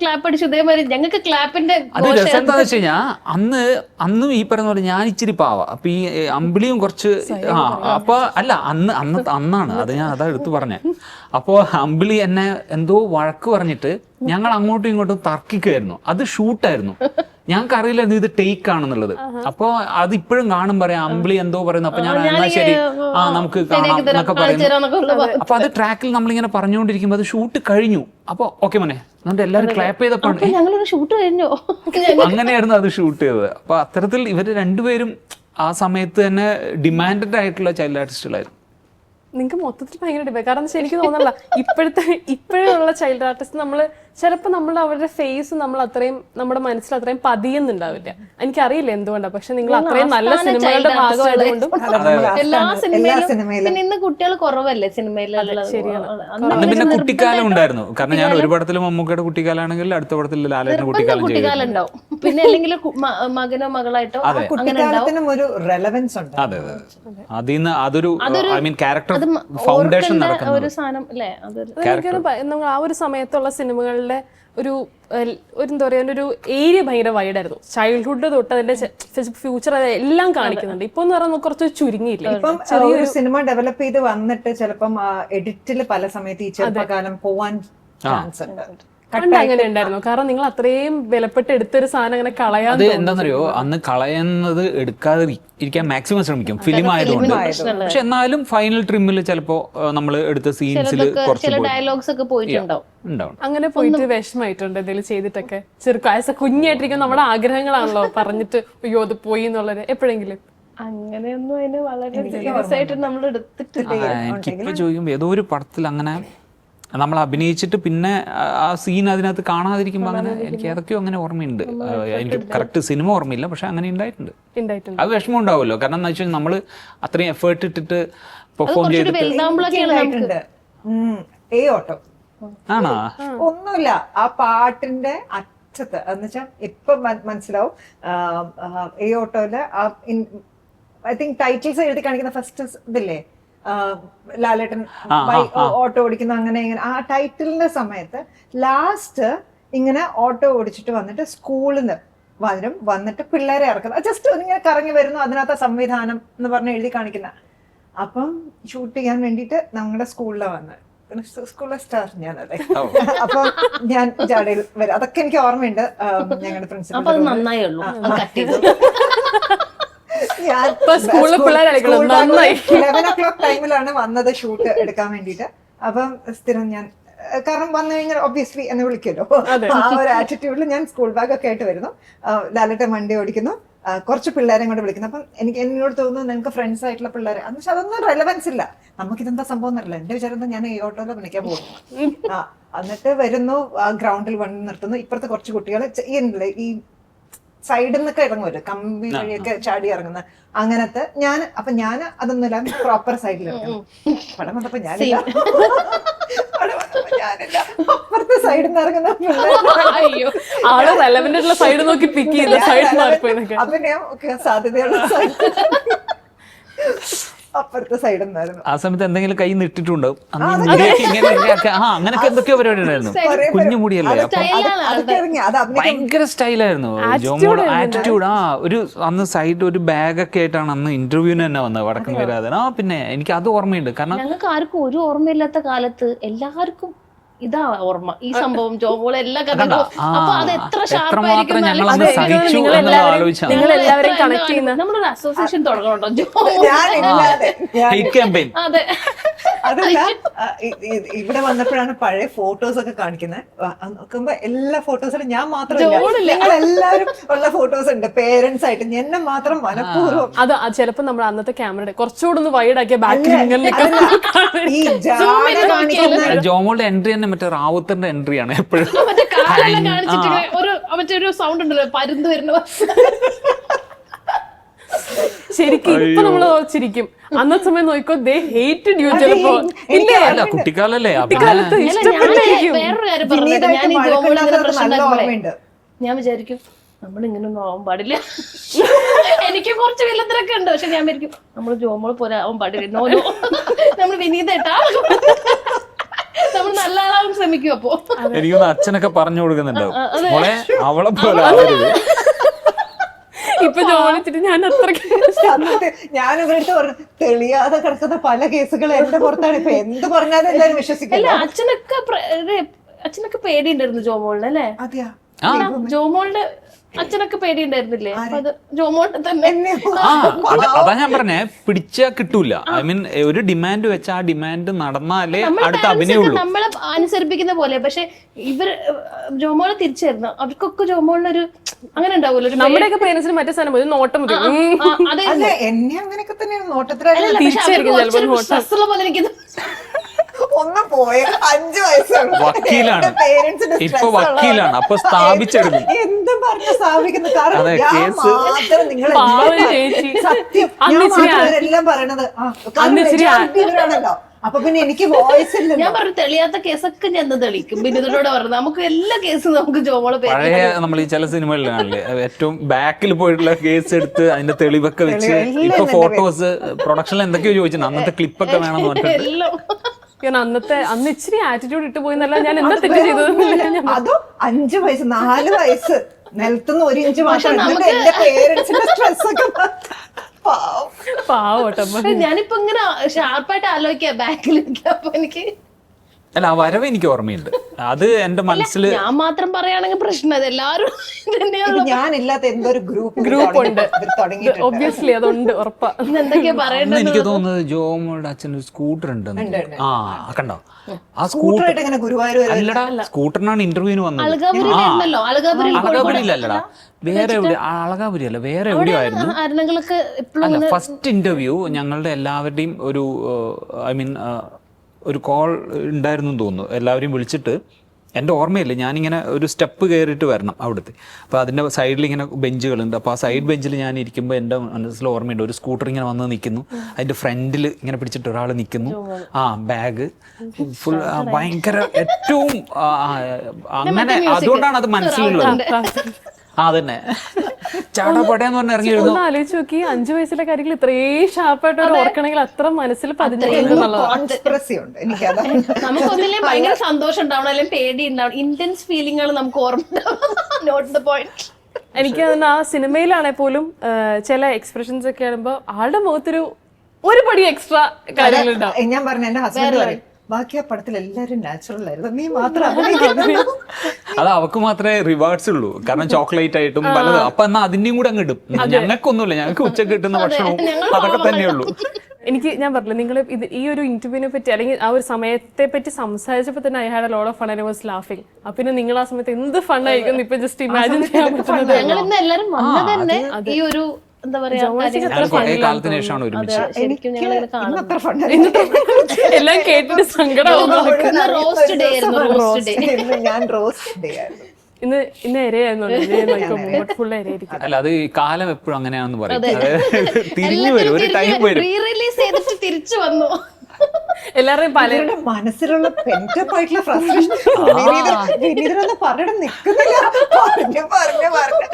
ക്ലാപ്പ് അടിച്ചു ഇതേമാതിരി ഞങ്ങൾക്ക് ക്ലാപ്പിന്റെ അത് രസം എന്താന്ന് വെച്ച് കഴിഞ്ഞാൽ അന്ന് അന്നും ഈ പറയുന്ന പോലെ ഞാൻ ഇച്ചിരി പാവ. അപ്പൊ ഈ അമ്പിളിയും കുറച്ച് ആ അപ്പൊ അല്ല അന്ന് അന്ന് അന്നാണ്. അത് ഞാൻ അതാ എടുത്തു പറഞ്ഞത് അപ്പോ അമ്പിളി എന്നെ എന്തോ വഴക്ക് പറഞ്ഞിട്ട് ഞങ്ങൾ അങ്ങോട്ടും ഇങ്ങോട്ടും തർക്കിക്കുമായിരുന്നു അത് ഷൂട്ടായിരുന്നു ഞങ്ങൾക്ക് അറിയില്ല ഇത് ടേക്ക് ആണെന്നുള്ളത്. അപ്പൊ അത് ഇപ്പോഴും കാണും പറയാം അമ്പിളി എന്തോ പറയുന്നു. അപ്പൊ ഞാൻ എന്നാ ശരി? ആ നമുക്ക് കാണാം എന്നൊക്കെ പറയുന്നു. അപ്പൊ അത് ട്രാക്കിൽ നമ്മളിങ്ങനെ പറഞ്ഞുകൊണ്ടിരിക്കുമ്പോൾ അത് ഷൂട്ട് കഴിഞ്ഞു. അപ്പൊ ഓക്കെ മോനെ എന്നിട്ട് എല്ലാവരും ക്ലാപ്പ് ചെയ്തപ്പോൾ ഷൂട്ട് കഴിഞ്ഞോ. അങ്ങനെയായിരുന്നു അത് ഷൂട്ട് ചെയ്തത്. അപ്പൊ അത്തരത്തിൽ ഇവർ രണ്ടുപേരും ആ സമയത്ത് തന്നെ ഡിമാൻഡഡ് ആയിട്ടുള്ള ചൈൽഡ് ആർട്ടിസ്റ്റുകളായിരുന്നു നിങ്ങൾക്ക് മൊത്തത്തിൽ ഭയങ്കര ഡിബേ കാരണം വെച്ചാൽ എനിക്ക് തോന്നല്ല ഇപ്പോഴത്തെ ഇപ്പോഴുള്ള ചൈൽഡ് ആർട്ടിസ്റ്റ് നമ്മൾ ചിലപ്പോൾ നമ്മൾ അവരുടെ ഫേസ് നമ്മൾ അത്രയും നമ്മുടെ മനസ്സിൽ അത്രയും പതിയുന്നുണ്ടാവില്ല. എനിക്കറിയില്ല എന്തുകൊണ്ടാണ് പക്ഷെ നിങ്ങൾ അത്രയും നല്ല സിനിമകളുടെ ഭാഗമായതുകൊണ്ടും എല്ലാ സിനിമയിലും ഇന്ന് കുട്ടികൾ കുറവല്ലേ സിനിമയിലുള്ള ശരിയാണ്. അന്ന് പിന്നെ കുട്ടിക്കാലം ഉണ്ടായിരുന്നു. കാരണം ഞാൻ ഒരു പടത്തിൽ മമ്മൂക്കയുടെ കുട്ടിക്കാലാണെങ്കിൽ അടുത്ത പടത്തിൽ ലാലേട്ടൻ കുട്ടിക്കാലം കുട്ടിക്കാലം ഉണ്ടാവും പിന്നെ അല്ലെങ്കിൽ മകനോ മകളായിട്ടോ കുട്ടിക്കാലത്തിനും ഒരു റെലവൻസ് ഉണ്ട്. അതെ അതെ. അതെ. അതിൽ നിന്ന് അതൊരു ഐ മീൻ ക്യാരക്ടർ അത് ഫൗണ്ടേഷൻ ഒരു സാധനം അല്ലേ? അതൊരു ആ ഒരു സമയത്തുള്ള സിനിമകളുടെ ഒരു ഒരു എന്താ പറയുക ഒരു ഏരിയ ഭയങ്കര വൈഡായിരുന്നു. ചൈൽഡ്ഹുഡ് തൊട്ട് അതിന്റെ ഫ്യൂച്ചർ എല്ലാം കാണിക്കുന്നുണ്ട്. ഇപ്പൊ എന്ന് പറയുന്നത് കുറച്ച് ചുരുങ്ങിയില്ലേ? ഇപ്പം ചെറിയൊരു സിനിമ ഡെവലപ്പ് ചെയ്ത് വന്നിട്ട് ചിലപ്പം എഡിറ്റിൽ പല സമയത്ത് ഈ ചെറുപ്പകാലം പോവാൻ ചാൻസ് ഉണ്ട്. പണ്ട് അങ്ങനെ ഉണ്ടായിരുന്നു. കാരണം നിങ്ങൾ അത്രയും വിലപ്പെട്ട് എടുത്തൊരു സാധനം അങ്ങനെ കളയാൻ അത് എന്താണെന്നറിയോ അന്ന് കളയുന്നത് എടുക്കാതെ ഇരിക്കാൻ മാക്സിമം ശ്രമിക്കും. ഫിലിം ആയതുകൊണ്ട്. പക്ഷെ എന്നാലും ഫൈനൽ ട്രിമ്മിൽ ചിലപ്പോ നമ്മൾ എടുത്ത സീൻസിൽ കുറച്ച് ഡയലോഗ്സ് ഒക്കെ പോയിട്ടുണ്ടാവും. ഉണ്ടാവും. അങ്ങനെ പോയിട്ട് വിഷമായിട്ടുണ്ട് എന്തെങ്കിലും ചെയ്തിട്ടൊക്കെ. ചെറുക്കം ആസ് എ കുഞ്ഞായിട്ടിരിക്കും നമ്മുടെ ആഗ്രഹങ്ങളാണല്ലോ പറഞ്ഞിട്ട് അയ്യോ അത് പോയി എന്നുള്ളത്. എപ്പോഴെങ്കിലും? അങ്ങനെയൊന്നും അതിന് വളരെ സീരിയസ് ആയിട്ട് നമ്മൾ എടുത്തിട്ടില്ല ഏതോ ഒരു പടത്തിൽ അങ്ങനെ നമ്മൾ അഭിനയിച്ചിട്ട് പിന്നെ ആ- സീൻ അതിനകത്ത് കാണാതിരിക്കുമ്പോൾ അങ്ങനെ എനിക്ക് ഏതൊക്കെയോ അങ്ങനെ ഓർമ്മയുണ്ട്. എനിക്ക് കറക്റ്റ് സിനിമ ഓർമ്മയില്ല പക്ഷെ അങ്ങനെ ഉണ്ടായിട്ടുണ്ട് ഉണ്ടായിട്ടുണ്ട് അത് വിഷമം ഉണ്ടാവുമല്ലോ. കാരണം എന്താ വെച്ചാൽ നമ്മൾ അത്രയും എഫേർട്ട് ഇട്ടിട്ട് പെർഫോം ചെയ്തിട്ട് ആണോ? ഒന്നുമില്ല. ആ പാട്ടിന്റെ അറ്റത്ത്. എന്ന് വെച്ചാൽ ഇപ്പൊ മന- മനസ്സിലാവും. ഈ ഓട്ടോയിൽ ഐ തിങ്ക് ടൈറ്റിൽസ് എഴുതി കാണിക്കുന്ന ഫസ്റ്റ് ഇതില്ലേ? ലാലേട്ടൻ ഓട്ടോ ഓടിക്കുന്നു അങ്ങനെ ഇങ്ങനെ ആ ടൈറ്റിലിന്റെ സമയത്ത് ലാസ്റ്റ് ഇങ്ങനെ ഓട്ടോ ഓടിച്ചിട്ട് വന്നിട്ട് സ്കൂളിൽ നിന്ന് വരും വന്നിട്ട് പിള്ളേരെ ഇറക്കുന്നത് ജസ്റ്റ് ഇങ്ങനെ കറങ്ങി വരുന്നു അതിനകത്ത് സംവിധാനം എന്ന് പറഞ്ഞ് എഴുതി കാണിക്കുന്ന. അപ്പം ഷൂട്ട് ചെയ്യാൻ വേണ്ടിയിട്ട് ഞങ്ങളുടെ സ്കൂളിലാണ് വന്നത്. സ്കൂളിലെ സ്റ്റാർ ഞാൻ അതെ അപ്പൊ ഞാൻ ജാടയിൽ വരും. അതൊക്കെ എനിക്ക് ഓർമ്മയുണ്ട്. ഞങ്ങളുടെ പ്രിൻസിപ്പൽ സ്കൂളിലെ പിള്ളേരെ കളിക്കണം. നന്നായി. ലെവൻ ഒ ക്ലോക്ക് ടൈമിലാണ് വന്നത് ഷൂട്ട് എടുക്കാൻ വേണ്ടിയിട്ട്. അപ്പം സ്ഥിരം ഞാൻ കാരണം വന്നു കഴിഞ്ഞാൽ ഒബ്വിയസ്ലി എന്നെ വിളിക്കുമല്ലോ ആ ഒരു ആറ്റിറ്റ്യൂഡിൽ ഞാൻ സ്കൂൾ ബാഗ് ഒക്കെ ആയിട്ട് വരുന്നു. ലാലട്ടെ വണ്ടി ഓടിക്കുന്നു. കുറച്ച് പിള്ളേരെ കൂടെ വിളിക്കുന്നു. അപ്പം എനിക്ക് എന്നോട് തോന്നുന്നു നിങ്ങൾക്ക് ഫ്രണ്ട്സ് ആയിട്ടുള്ള പിള്ളേരെ. അന്ന് വെച്ചാൽ അതൊന്നും റെലവൻസ് ഇല്ല. നമുക്ക് ഇതെന്താ സംഭവം എന്നറിയില്ല. എന്റെ വിചാരം ഞാൻ ഈ ഓട്ടോയിൽ വിളിക്കാൻ പോകുന്നു. എന്നിട്ട് വരുന്നു. ഗ്രൗണ്ടിൽ വണ്ടി നിർത്തുന്നു. ഇപ്പുറത്തെ കുറച്ച് കുട്ടികൾ ഈ സൈഡിൽ നിന്നൊക്കെ ഇറങ്ങുമല്ലോ കമ്പി വഴിയൊക്കെ ചാടി ഇറങ്ങുന്ന അങ്ങനത്തെ ഞാൻ അപ്പൊ ഞാൻ അതൊന്നുമില്ല പ്രോപ്പർ സൈഡിൽ ഇറങ്ങും പടം വന്നപ്പോ ഞാനില്ല. പടം വന്നപ്പോ ഞാനില്ല. അപ്പുറത്തെ സൈഡിൽ നിന്ന് ഇറങ്ങുന്ന പിള്ളേർ അയ്യോ ആൾ റെലവെന്റ് ആയിട്ടുള്ള സൈഡ് നോക്കി പിക്ക് ചെയ്ത സൈഡ് മാറിപ്പോയതൊക്കെ അഭിനയം ഒക്കെ സാധ്യതയുള്ള side. അപ്പുറത്തെ സൈഡ് നിന്നായിരുന്നു. ആ സമയത്ത് എന്തെങ്കിലും കൈ നിട്ടിട്ടുണ്ടാവും അങ്ങനെയൊക്കെ എന്തൊക്കെയോ പരിപാടി ഉണ്ടായിരുന്നു കുഞ്ഞു മുടിയല്ലേ? ഭയങ്കര സ്റ്റൈലായിരുന്നു. ജോമോൾ ആറ്റിറ്റ്യൂഡ് ആ ഒരു അന്ന് സൈഡ് ഒരു ബാഗ് ഒക്കെ ആയിട്ടാണ് അന്ന് ഇന്റർവ്യൂവിന് തന്നെ വന്നത് വടക്കൻ വരാതെ. ആ പിന്നെ എനിക്ക് അത് ഓർമ്മയുണ്ട്. കാരണം ഞങ്ങൾക്ക് ആർക്കും ഒരു ഓർമ്മയില്ലാത്ത കാലത്ത് എല്ലാവർക്കും ഇതാ ഓർമ്മ. ഈ സംഭവം ജോബോളെ എല്ലാ കഥകളും അപ്പൊ അത് എത്ര നമ്മളൊരു അസോസിയേഷൻ തുടങ്ങണോ ജോ അതെ. അതല്ല ഇവിടെ വന്നപ്പോഴാണ് പഴയ ഫോട്ടോസ് ഒക്കെ കാണിക്കുന്നത്. നോക്കുമ്പോ എല്ലാ ഫോട്ടോസിലും ഞാൻ മാത്രമല്ല എല്ലാരും എല്ലാവരും ഉള്ള ഫോട്ടോസ് ഉണ്ട് പേരൻസ് ആയിട്ട്. എന്നെ മാത്രം മനഃപൂർവം അത് ആ ചിലപ്പോ നമ്മൾ അന്നത്തെ ക്യാമറ കുറച്ചുകൂടെ ഒന്ന് വൈഡ് ആക്കിയ ബാക്കിൽ ജോമോളുടെ എൻട്രി തന്നെ മറ്റേ റാവുത്തറിന്റെ എൻട്രി ആണ് എപ്പോഴും. മറ്റേ ഒരു മറ്റേ ഒരു സൗണ്ട് ഉണ്ടല്ലോ പരുന്ത് വരുന്ന ശരിക്കും ഇപ്പൊ നമ്മൾ ഓർച്ചിരിക്കും അന്നത്തെ സമയം നോക്കോ ദേ ഹേറ്റഡ് യു ചിലപ്പോ ഇല്ല? കുട്ടിക്കാലല്ലേ? അപ്പൊ കുട്ടിക്കാലത്ത് ഇഷ്ടപ്പെട്ടിരിക്കും. വേറൊരു കാര്യം പറഞ്ഞത് ഞാൻ ഈ ഇങ്ങനെ പ്രശ്നം ഉണ്ടാക്കുമ്പോഴേ ഞാൻ വിചാരിക്കും നമ്മൾ ഇങ്ങനൊന്നും ആവാൻ പാടില്ല. എനിക്ക് കുറച്ച് വില്ലത്തിലൊക്കെ ഉണ്ട്. പക്ഷെ ഞാൻ വിചാരിക്കും നമ്മൾ ജോമോൾ പോലെ ആവാൻ പാടില്ല. No no. നമ്മൾ വിനീതേട്ടാ. നമ്മൾ നല്ല ആളാവാൻ ശ്രമിക്കും അപ്പോ. എനിക്കൊന്ന് അച്ഛനൊക്കെ പറഞ്ഞു കൊടുക്കുന്നുണ്ടാവും അവളെ പോലെ ഇപ്പൊ ജോലിച്ചിട്ട് ഞാൻ അത്രയ്ക്ക് ഞാൻ ഇവരുടെ പറഞ്ഞു തെളിയാതെ കിടക്കുന്ന പല കേസുകൾ എന്റെ പുറത്താണ്. ഇപ്പൊ എന്ത് പറഞ്ഞാലും എല്ലാരും അല്ല വിശ്വസിക്കില്ല അച്ഛനൊക്കെ പ്ര- ഇത് അച്ഛനൊക്കെ പേടിയുണ്ടായിരുന്നു ജോമോളിന് അല്ലേ? അതെയാ? ജോമോളുടെ അച്ഛനൊക്കെ പേടിയുണ്ടായിരുന്നില്ലേ? അത് ഞാൻ പറഞ്ഞേ പിടിച്ചാ കിട്ടൂല. ഐ മീൻ ഒരു ഡിമാൻഡ് വെച്ച ആ ഡിമാൻഡ് നടന്നാലേ അടുത്ത അഭിനയുള്ളൂ നമ്മളെ അനുസരിപ്പിക്കുന്ന പോലെ പക്ഷെ ഇവർ ജോമോളെ തിരിച്ചായിരുന്നു. അവർക്കൊക്കെ ജോമോളിനൊരു അങ്ങനെ ഉണ്ടാവുമല്ലോ ഒരു നമ്മുടെയൊക്കെ പേരൻസിന് മറ്റേ സ്ഥലം ഒരു നോട്ടം എന്നെ അങ്ങനെയൊക്കെ തന്നെയാണ് നോട്ടത്തിലുള്ള പോലെ എനിക്ക് ഒന്ന് പോയ. അഞ്ചു വയസ്സാണ് parents-ന് ഇപ്പൊ വക്കീലാണ്. അപ്പൊ സ്ഥാപിച്ചെടുക്കും. എന്ത് പറഞ്ഞ് സ്ഥാപിക്കുന്നു. കാരണം ഞാൻ കേസ്- മാത്രം നിങ്ങൾ സത്യം. ഞാൻ മാത്രം ഇവരെല്ലാം പറയണത്. ഇവരാണല്ലോ അപ്പൊ പിന്നെ എനിക്ക് വോയിസ് ഇല്ല ഞാൻ പറഞ്ഞു തെളിയാത്ത കേസൊക്കെ ഞാൻ തെളിയിക്കും. ബിനുദിനോട് പറഞ്ഞു നമുക്ക് എല്ലാ കേസും നമുക്ക് ജോമോളെ പേര് പഴയ നമ്മൾ ഈ ചില സിനിമകളിൽ കാണില്ലേ ഏറ്റവും ബാക്കിൽ പോയിട്ടുള്ള കേസ് എടുത്ത് അതിന്റെ തെളിവൊക്കെ വെച്ച് ഇപ്പൊ ഫോട്ടോസ് പ്രൊഡക്ഷനിൽ എന്തൊക്കെയോ ചോദിച്ചിട്ടുണ്ട്. അന്നത്തെ ക്ലിപ്പൊക്കെ വേണമെന്ന് പറഞ്ഞിട്ട് എല്ലാം. കാരണം അന്നത്തെ അന്ന് ഇച്ചിരി ആറ്റിറ്റ്യൂഡ് ഇട്ട് പോയിന്നല്ല ഞാൻ എന്താ തെറ്റ് ചെയ്തത്. അതോ അഞ്ചു വയസ്സ് നാല് വയസ്സ്. നിലത്തുനിന്ന് ഒരു ഇഞ്ച് മാത്രം എന്റെ പേരൻസിന്റെ സ്ട്രെസ് ഒക്കെ പാവം. പാവട്ടെ പക്ഷെ ഞാനിപ്പോ ഇങ്ങനെ ഷാർപ്പായിട്ട് ആലോചിക്കാം ബാക്കിൽ അപ്പൊ എനിക്ക് അല്ല ആ വരവ് എനിക്ക് ഓർമ്മയുണ്ട്. അത് എന്റെ മനസ്സിൽ ഞാൻ മാത്രം പറയുകയാണെങ്കിൽ പ്രശ്നം അത് എല്ലാവരും ഞാനില്ലാത്ത എന്തൊരു ഗ്രൂപ്പ് ഗ്രൂപ്പ് ഉണ്ട്. ഒബ്വിയസ്ലി അതുണ്ട് ഉറപ്പാ. എന്തൊക്കെയാ അന്ന് എനിക്ക് തോന്നുന്നത് ജോമോളുടെ അച്ഛൻ ഒരു സ്കൂട്ടർ ഉണ്ടെന്ന് ആ കണ്ടോ? ആ സ്കൂട്ടർ അല്ലടാ സ്കൂട്ടറിനാണ് ഇന്റർവ്യൂവിന് വന്നത്. അളകാപുരിയിലല്ലടാ വേറെ എവിടെ അളകാപുരി അല്ല വേറെ എവിടെയോ ആയിരുന്നു ആരണങ്ങളൊക്കെ അല്ല ഫസ്റ്റ് ഇന്റർവ്യൂ ഞങ്ങളുടെ എല്ലാവരുടെയും ഒരു ഐ മീൻ ഒരു കോൾ ഉണ്ടായിരുന്നു എന്ന് തോന്നുന്നു. എല്ലാവരെയും വിളിച്ചിട്ട് എന്റെ ഓർമ്മയില്ല. ഞാനിങ്ങനെ ഒരു സ്റ്റെപ്പ് കയറിയിട്ട് വരണം അവിടുത്തെ. അപ്പോൾ അതിന്റെ സൈഡിൽ ഇങ്ങനെ ബെഞ്ചുകളുണ്ട് അപ്പോൾ ആ സൈഡ് ബെഞ്ചിൽ ഞാൻ ഇരിക്കുമ്പോൾ എന്റെ മനസ്സിൽ ഓർമ്മയുണ്ട്. ഒരു സ്കൂട്ടർ ഇങ്ങനെ വന്ന് നിൽക്കുന്നു. അതിന്റെ ഫ്രണ്ടിൽ ഇങ്ങനെ പിടിച്ചിട്ട് ഒരാൾ നിൽക്കുന്നു. ആ ബാഗ് ഫുൾ ഭയങ്കര ഏറ്റവും അങ്ങനെ അതുകൊണ്ടാണ് അത് മനസ്സിലുള്ളത്. ആ തന്നെ ചാടപ്പടയെന്ന് പറഞ്ഞ് ഇറങ്ങി വരുന്നു ഒന്ന് ആലോചിച്ച് നോക്കി അഞ്ചു വയസ്സിലെ കാര്യങ്ങൾ ഇത്രേ ഷാർപ്പായിട്ട് ഓർക്കണമെങ്കിൽ അത്ര മനസ്സിൽ എനിക്ക് നമുക്കൊന്നില്ലേ ഭയങ്കര സന്തോഷം ഉണ്ടാവണം അല്ലെങ്കിൽ പേടി ഉണ്ടാവണം. ഇന്റൻസ് ഫീലിംഗുകൾ നമുക്ക് ഓർമ്മ നോട്ട് ദ പോയിന്റ് എനിക്ക് തോന്നുന്നു ആ സിനിമയിലാണെ പോലും ചില എക്സ്പ്രഷൻസ് ഒക്കെ ആകുമ്പോൾ ആളുടെ മുഖത്തൊരു ഒരു പടി എക്സ്ട്രാ കാര്യങ്ങളുണ്ടാവും. ഞാൻ പറഞ്ഞു എന്റെ ഹസ്ബൻഡ് പറയും ബാക്കി ആ പടത്തിൽ എല്ലാരും നാച്ചുറൽ ആയിരുന്നു. നീ മാത്രം അഭിനയിക്കുന്നു." അത് അവക്ക് മാത്രമേ റിവാർഡ്സ് ഉള്ളൂ. കാരണം ചോക്ലേറ്റ് ആയിട്ടും പലതും. അപ്പൊ എന്നാ അതിന്റെയും കൂടെ അങ്ങ് ഇടും. ഞങ്ങൾക്കൊന്നുമില്ല. ഞങ്ങൾക്ക് ഉച്ചയ്ക്ക് കിട്ടുന്ന ഭക്ഷണവും അതൊക്കെ തന്നെയുള്ളൂ എനിക്ക് ഞാൻ പറഞ്ഞില്ല നിങ്ങൾ ഇത് ഈ ഒരു ഇന്റർവ്യൂവിനെ പറ്റി അല്ലെങ്കിൽ ആ ഒരു സമയത്തെ പറ്റി സംസാരിച്ചപ്പോൾ തന്നെ I had a load of fun I was ലാഫിങ് അപ്പൊ പിന്നെ നിങ്ങൾ ആ സമയത്ത് എന്ത് ഫൺ ആയിരിക്കും ഇപ്പൊ ജസ്റ്റ് ഇമാജിൻ ചെയ്യാൻ പറ്റുന്നത്? എന്താ പറയാ കാലത്തിന് ശേഷമാണ് ഒരുമിച്ച്. ശരിക്കും ഞങ്ങൾ എല്ലാം കേട്ടിട്ട് സങ്കടമാവുന്നു ഇന്ന് റോസ്റ്റ് ഡേ ആയിരുന്നു റോസ്റ്റ് ഡേ. ഇന്ന് ഞാൻ റോസ്റ്റ് ഡേ ആയിരുന്നു. ഇന്ന് ഇന്ന് എരയായിരുന്നു ഫുൾ എരയായിരിക്കും. അല്ല അത് കാലം എപ്പോഴും അങ്ങനെയാണെന്ന് പറയും. അതായത് തിരിഞ്ഞു വരും ഒരു ടൈം വരും. റീ റിലീസ് ചെയ്തിട്ട് തിരിച്ചു വന്നു. എല്ലാവരുടെയും പലരുടെ മനസ്സിലുള്ള പെന്റപ്പ് ഫ്രസ്ട്രേഷൻ വിനീതരൊന്നും പറഞ്ഞിട്ട് നിൽക്കുന്നില്ല പറഞ്ഞു പറഞ്ഞു പറഞ്ഞു.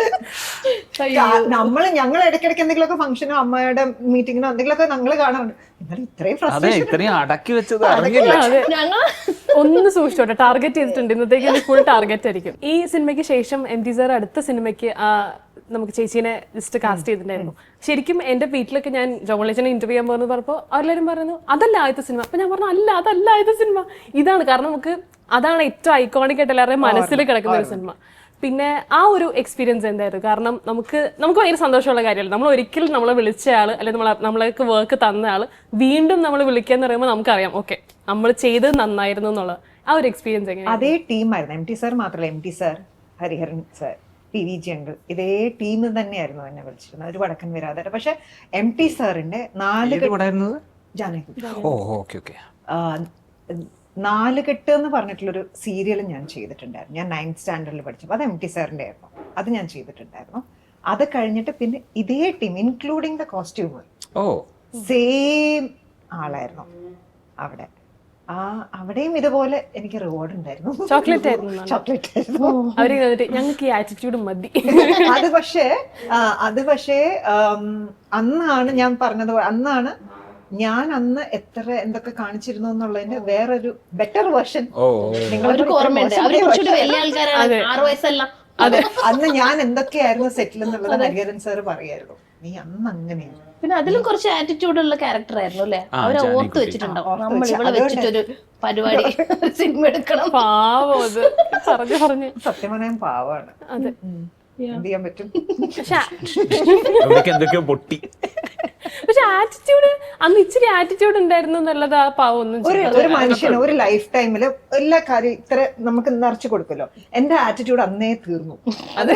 നമ്മൾ നമ്മൾ ഞങ്ങൾ ഇടയ്ക്കിടയ്ക്ക് എന്തെങ്കിലുമൊക്കെ ഫംഗ്ഷനോ അമ്മയുടെ മീറ്റിങ്ങിനോ എന്തെങ്കിലുമൊക്കെ ഞങ്ങൾ കാണാറുണ്ട്. നിങ്ങൾ ഇത്രയും അതെ ഫ്രസ്ട്രേഷൻ ഇത്രയും അടക്കി വെച്ചത് ഞങ്ങൾ ഒന്ന് സൂക്ഷിച്ചോട്ടെ ടാർഗറ്റ് ചെയ്തിട്ടുണ്ട്. ഇന്നത്തേക്ക് ഫുൾ ടാർഗറ്റ് ആയിരിക്കും. ഈ സിനിമയ്ക്ക് ശേഷം എം ടി സാർ അടുത്ത സിനിമയ്ക്ക് ആ, നമുക്ക് ചേച്ചീനെ ജസ്റ്റ് കാസ്റ്റ് ചെയ്തിട്ടുണ്ടായിരുന്നു. ശരിക്കും എന്റെ വീട്ടിലൊക്കെ ഞാൻ ജോമളേച്ചനെ ഇന്റർവ്യൂ ചെയ്യാൻ പോകുന്നത് പറഞ്ഞപ്പോൾ അവരെല്ലാവരും പറയുന്നു അതല്ല ആദ്യത്തെ സിനിമ അപ്പൊ ഞാൻ പറഞ്ഞു അല്ല അതല്ല ആദ്യത്തെ സിനിമ ഇതാണ് കാരണം നമുക്ക് അതാണ് ഏറ്റവും ഐക്കോണിക് ആയിട്ട് എല്ലാവരുടെയും മനസ്സിൽ കിടക്കുന്ന ഒരു സിനിമ പിന്നെ ആ ഒരു എക്സ്പീരിയൻസ് എന്തായിരുന്നു? കാരണം നമുക്ക് നമുക്ക് ഭയങ്കര സന്തോഷമുള്ള കാര്യമല്ല? നമ്മൾ ഒരിക്കലും നമ്മളെ വിളിച്ച ആൾ അല്ലെങ്കിൽ നമ്മളെ നമ്മളേക്ക് വർക്ക് തന്ന ആൾ വീണ്ടും നമ്മൾ വിളിക്കുക എന്ന് പറയുമ്പോൾ നമുക്കറിയാം ഓക്കെ നമ്മൾ ചെയ്തത് നന്നായിരുന്നു എന്നുള്ളത് ആ ഒരു എക്സ്പീരിയൻസ് എങ്ങനെയാണ് അതേ ടീമായിരുന്നു എം ടി സാർ മാത്രമല്ല M T sir Hariharan sir P V G uncle ഇതേ ടീം തന്നെയായിരുന്നു എന്നെ വിളിച്ചിരുന്നത്. ഒരു വടക്കൻ വരാതെ പക്ഷെ എം ടി സാറിന്റെ നാല് നാലുകെട്ട് എന്ന് പറഞ്ഞിട്ടുള്ളൊരു സീരിയൽ ഞാൻ ചെയ്തിട്ടുണ്ടായിരുന്നു. ഞാൻ നയൻത് സ്റ്റാൻഡേർഡിൽ പഠിച്ചപ്പോൾ അത് എം ടി സാറിന്റെ ആയിരുന്നു. അത് ഞാൻ ചെയ്തിട്ടുണ്ടായിരുന്നു. അത് കഴിഞ്ഞിട്ട് പിന്നെ ഇതേ team including the costumer same ആളായിരുന്നു അവിടെ. ആ അവിടെയും ഇതുപോലെ എനിക്ക് റിവാർഡ് ഉണ്ടായിരുന്നു. ചോക്ലേറ്റ് ആയിരുന്നു ചോക്ലേറ്റ് ആയിരുന്നു. അവർ വന്നിട്ട് ഞങ്ങൾക്ക് ഈ ആറ്റിറ്റ്യൂഡ് മതി. അത് പക്ഷേ അത് പക്ഷേ അന്നാണ് ഞാൻ പറഞ്ഞത് അന്നാണ് ഞാൻ അന്ന് എത്ര എന്തൊക്കെ കാണിച്ചിരുന്നു എന്നുള്ളതിന്റെ വേറൊരു ബെറ്റർ വേർഷൻ അന്ന് ഞാൻ എന്തൊക്കെയായിരുന്നു സെറ്റിൽ എന്നുള്ളത് ഹരിഹരൻ സാർ പറയായിരുന്നു നീ അന്ന് അങ്ങനെയാണ് പിന്നെ അതിലും കുറച്ച് ആറ്റിറ്റ്യൂഡ് ഉള്ള ക്യാരക്ടർ ആയിരുന്നു അല്ലേ? അവരെ ഓർത്ത് വെച്ചിട്ടുണ്ടോ. വെച്ചിട്ടുണ്ടാവും നമ്മൾ ഇവിടെ വെച്ചിട്ടൊരു പരിപാടി സിനിമ എടുക്കണം. പാവം അത്. പറഞ്ഞു പറഞ്ഞു. സത്യം പറയാൻ പാവാണ്. അതെ. എന്ത് ചെയ്യാൻ പറ്റും? എന്തൊക്കെയോ പൊട്ടി. പക്ഷെ ആറ്റിറ്റ്യൂഡ് അന്ന് ഇച്ചിരി ആറ്റിറ്റ്യൂഡ് ഉണ്ടായിരുന്നു എന്നുള്ളത് ആ പാവം ഒന്നും ഒരു. ഒരു മനുഷ്യന് ഒരു ലൈഫ് ടൈമിൽ എല്ലാ കാര്യം ഇത്ര നമുക്ക് നിറച്ചു കൊടുക്കല്ലോ എന്റെ ആറ്റിറ്റ്യൂഡ് അന്നേ തീർന്നു. അത്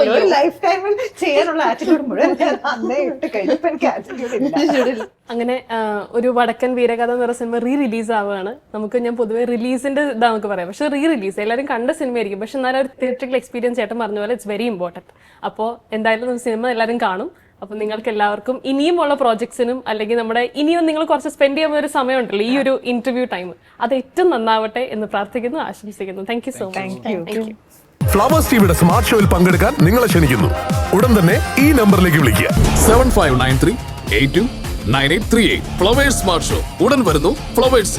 ഒരു ലൈഫ് ടൈമിൽ ചെയ്യാനുള്ള ആറ്റിറ്റ്യൂഡ് മുഴുവൻ ഞാൻ അന്നേ ഇട്ട് കഴിഞ്ഞപ്പോ എനിക്ക് ആറ്റിറ്റ്യൂഡ് ഇല്ല. അങ്ങനെ ഒരു വടക്കൻ വീരകഥ എന്ന് പറയുന്ന സിനിമ റീ റിലീസ് ആവുകയാണ്. നമുക്ക് ഞാൻ പൊതുവെ റിലീസിന്റെ ഇതാ നമുക്ക് പറയാം. പക്ഷെ റീ റിലീസ് എല്ലാവരും കണ്ട സിനിമയായിരിക്കും പക്ഷെ എന്നാലും ഒരു തിയേറ്ററിക്കൽ എക്സ്പീരിയൻസ് ചേട്ടൻ പറഞ്ഞ പോലെ ഇറ്റ്സ് വെരി ഇമ്പോർട്ടന്റ് അപ്പോൾ എന്തായാലും സിനിമ എല്ലാവരും കാണും. അപ്പോൾ നിങ്ങൾക്ക് എല്ലാവർക്കും ഇനിയും ഉള്ള പ്രോജക്ട്സിനും അല്ലെങ്കിൽ നമ്മുടെ ഇനിയും നിങ്ങൾ കുറച്ച് സ്പെൻഡ് ചെയ്യാൻ ഒരു സമയമുണ്ടല്ലോ ഈ ഒരു ഇന്റർവ്യൂ ടൈം അത് ഏറ്റവും നന്നാവട്ടെ എന്ന് പ്രാർത്ഥിക്കുന്നു ആശംസിക്കുന്നു. Thank you so much thank you Flowers ടിവിയുടെ സ്മാർട്ട് ഷോയിൽ പങ്കെടുക്കാൻ നിങ്ങളെ ക്ഷണിക്കുന്നു. ഉടൻ തന്നെ ഈ നമ്പറിലേക്ക് വിളിക്കുക. Seven five nine three eight two nine eight three eight Flowers smart show ഉടൻ വരുന്നു ഫ്ലവേഴ്സ്